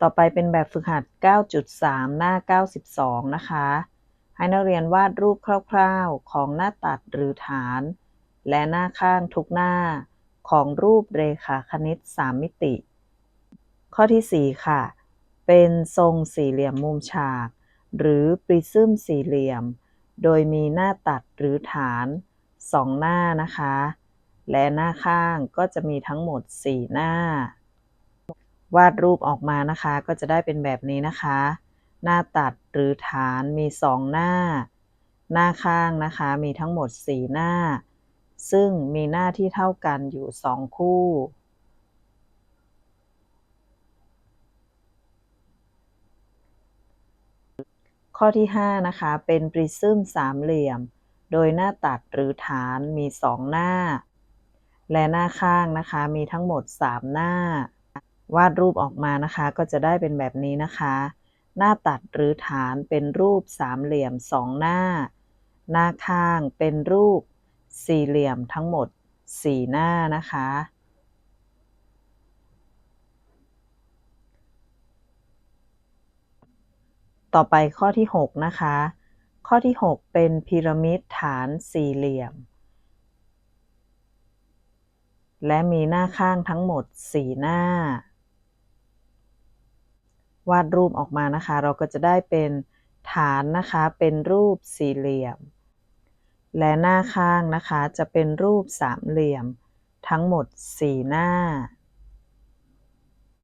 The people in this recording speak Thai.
ต่อไปเป็นแบบฝึกหัด 9.3 หน้า 92 นะคะ ให้นักเรียนวาดรูปคร่าวๆ ของหน้าตัดหรือฐาน และหน้าข้างทุกหน้าของรูปเรขาคณิต 3 มิติ ข้อที่ 4 ค่ะ เป็นทรงสี่เหลี่ยมมุมฉาก หรือปริซึมสี่เหลี่ยม โดยมีหน้าตัดหรือฐาน 2 หน้านะคะ และหน้าข้างก็จะมีทั้งหมด 4 หน้า วาดรูปออกมานะคะ ก็จะได้เป็นแบบนี้นะคะ หน้าตัดหรือฐานมี 2 หน้า หน้าข้างนะคะ มีทั้งหมด 4 หน้า ซึ่งมีหน้าที่เท่ากันอยู่ 2 คู่ข้อที่ 5 นะคะ เป็นปริซึมสามเหลี่ยม โดยหน้าตัดหรือฐานมี 2 หน้า และหน้าข้างนะคะ มีทั้งหมด 3 หน้า วาดรูปออกมานะคะ ก็จะได้เป็นแบบนี้นะคะ หน้าตัดหรือฐานเป็นรูปสามเหลี่ยม2หน้า หน้าข้างเป็นรูปสี่เหลี่ยมทั้งหมด4หน้านะคะ ต่อไปข้อที่ 6 นะคะ ข้อที่ 6 เป็นพีระมิดฐานสี่เหลี่ยม และมีหน้าข้างทั้งหมด4หน้า วาดรูปออกมานะคะ เราก็จะได้เป็นฐานนะคะ เป็นรูปสี่เหลี่ยม และหน้าข้างนะคะ จะเป็นรูปสามเหลี่ยม ทั้งหมด 4 หน้า